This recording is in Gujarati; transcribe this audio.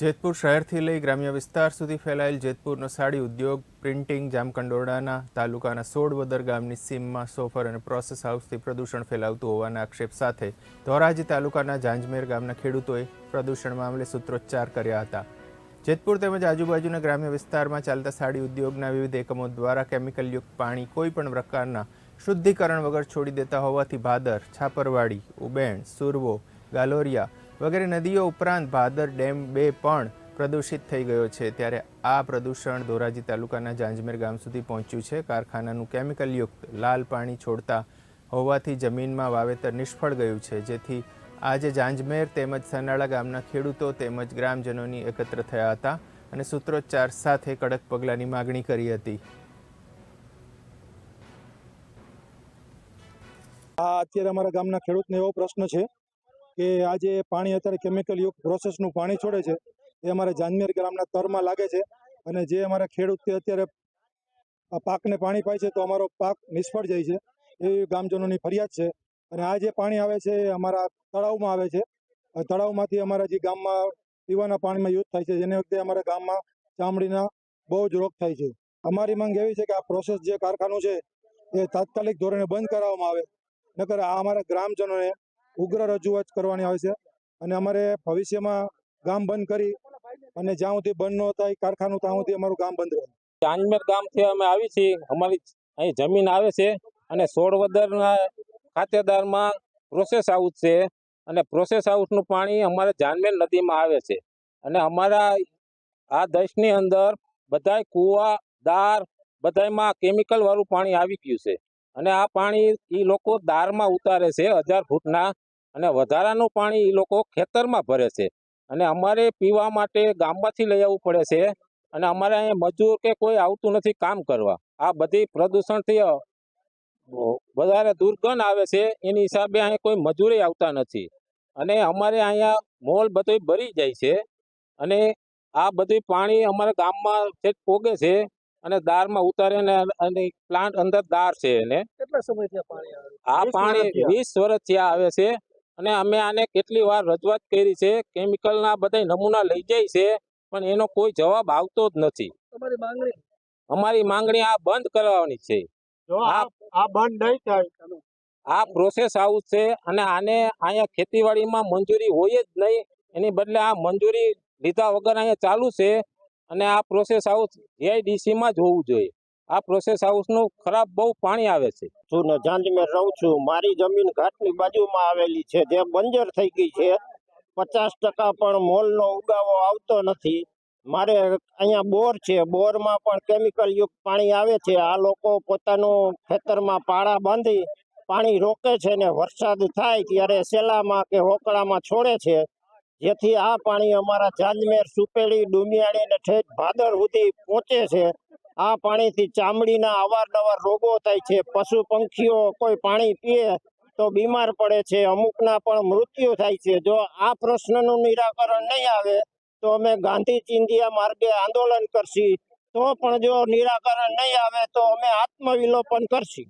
જેતપુર શહેરથી લઈ ગ્રામ્ય વિસ્તાર સુધી ફેલાયેલ જેતપુરનો સાડી ઉદ્યોગ, પ્રિન્ટિંગ જામકંડોરણાના તાલુકાના સોડવદર ગામની સીમમાં સોફર અને પ્રોસેસ હાઉસથી પ્રદૂષણ ફેલાવતું હોવાના આક્ષેપ સાથે ધોરાજી તાલુકાના જાંજમેર ગામના ખેડૂતોએ પ્રદૂષણ મામલે સૂત્રોચ્ચાર કર્યા હતા. જેતપુર તેમજ આજુબાજુના ગ્રામ્ય વિસ્તારમાં ચાલતા સાડી ઉદ્યોગના વિવિધ એકમો દ્વારા કેમિકલયુક્ત પાણી કોઈપણ પ્રકારના શુદ્ધિકરણ વગર છોડી દેતા હોવાથી ભાદર, છાપરવાડી, ઉબેણ, સુરવો, ગાલોરિયા વગેરે નદીઓ ઉપરાંત ભાદર ડેમ બે પણ પ્રદૂષિત થઈ ગયો છે. ત્યારે આ પ્રદૂષણ ધોરાજી તાલુકાના જાંજમેર ગામ સુધી પહોંચ્યું છે. કારખાનાનું કેમિકલયુક્ત લાલ પાણી છોડતા હોવાથી જમીનમાં વાવેતર નિષ્ફળ ગયું છે. જેથી આજે જાંજમેર તેમજ સનાળા ગામના ખેડૂતો તેમજ ગ્રામજનોની એકત્ર થયા હતા અને સૂત્રોચ્ચાર સાથે કડક પગલાંની માગણી કરી હતી. આ અત્યારે અમારા ગામના ખેડૂતને એવો પ્રશ્ન છે કે આ જે પાણી અત્યારે કેમિકલ યુક્ત પ્રોસેસનું પાણી છોડે છે, એ અમારા જાનમેર ગ્રામના તરમાં લાગે છે અને જે અમારા ખેડૂત તે અત્યારે પાકને પાણી પાય છે તો અમારો પાક નિષ્ફળ જાય છે, એવી ગામજનોની ફરિયાદ છે. અને આ જે પાણી આવે છે એ અમારા તળાવમાં આવે છે. તળાવમાંથી અમારા જે ગામમાં પીવાના પાણીમાં યુઝ થાય છે, જેને વખતે અમારા ગામમાં ચામડીના બહુ જ રોગ થાય છે. અમારી માંગ એવી છે કે આ પ્રોસેસ જે કારખાનું છે એ તાત્કાલિક ધોરણે બંધ કરાવવામાં આવે. નકર આ અમારા ગ્રામજનોને ઉગ્ર રજૂઆત કરવાની આવે છે. અને અમારે ભવિષ્યમાં ગામ બંધ કરી અને જ્યાં સુધી બંધ ન થાય, કારખાનું ત્યાં સુધી અમારું ગામ બંધ રહે. જાંજમેર ગામથી અમે આવી છીએ. અમારી અહીં જમીન આવે છે અને સોળવદરના ખાતેદારમાં પ્રોસેસ હાઉસ છે. અને પ્રોસેસ હાઉસનું પાણી અમારે જાનમેર નદીમાં આવે છે. અને અમારા આ દેશની અંદર બધાય કૂવા, દાર બધાયમાં કેમિકલ વાળું પાણી આવી ગયું છે. અને આ પાણી એ લોકો દારમાં ઉતારે છે હજાર ફૂટના અને વધારાનું પાણી એ લોકો ખેતરમાં ભરે છે. અને અમારે પીવા માટે ગામમાંથી લઈ આવવું પડે છે અને અમારે અહીંયા મજૂર કે કોઈ આવતું નથી કામ કરવા. આ બધી પ્રદૂષણથી વધારે દુર્ગંધ આવે છે. એની હિસાબે અહીંયા કોઈ મજૂરી આવતા નથી. અને અમારે અહીંયા મોલ બધું ભરી જાય છે. અને આ બધું પાણી અમારા ગામમાં છેક પોગે છે અને દારમાં ઉતારીને અને પ્લાન્ટ અંદર દાર છે એને. કેટલા સમયથી પાણી આ પાણી વીસ વર્ષથી આ આવે છે. અને અમે આને કેટલી વાર રજૂઆત કરી છે કેમિકલના બધા નમૂના લઈ જાય છે પણ એનો કોઈ જવાબ આવતો જ નથી. અમારી માંગણી આ બંધ કરવાની છે. આ આ બંધ નહીં થાય આ પ્રોસેસ હાઉસ છે અને આને અહીંયા ખેતીવાડીમાં મંજૂરી હોય જ નહીં. એની બદલે આ મંજૂરી લીધા વગર અહીંયા ચાલુ છે અને આ પ્રોસેસ હાઉસ જીઆઈડીસીમાં જ હોવું જોઈએ. આ પ્રોસેસ હાઉસનું ખરાબ બહુ પાણી આવે છે. છું ને જાંજમેર રહું છું, મારી જમીન ઘાટની બાજુમાં આવેલી છે, જે બંજર થઈ ગઈ છે. પચાસ ટકા પણ મોલનો ઉગાવો આવતો નથી. મારે અહીંયા બોર છે, બોરમાં પણ કેમિકલ યુક્ત પાણી આવે છે. આ લોકો પોતાનું ખેતરમાં પાળા બાંધી પાણી રોકે છે ને વરસાદ થાય ત્યારે સેલામાં કે હોકળામાં છોડે છે. જેથી આ પાણી અમારા જાંજમેર સુપેડી ડુમિયાળી ને ઠેઠ ભાદર સુધી પહોંચે છે. આ પાણીથી ચામડીના અવારનવાર રોગો થાય છે. પશુ પંખીઓ કોઈ પાણી પીએ તો બીમાર પડે છે. અમુકના પણ મૃત્યુ થાય છે. જો આ પ્રશ્નનું નિરાકરણ નહીં આવે તો અમે ગાંધી ચિંધિયા માર્ગે આંદોલન કરશી. તો પણ જો નિરાકરણ નહીં આવે તો અમે આત્મવિલોપન કરશી.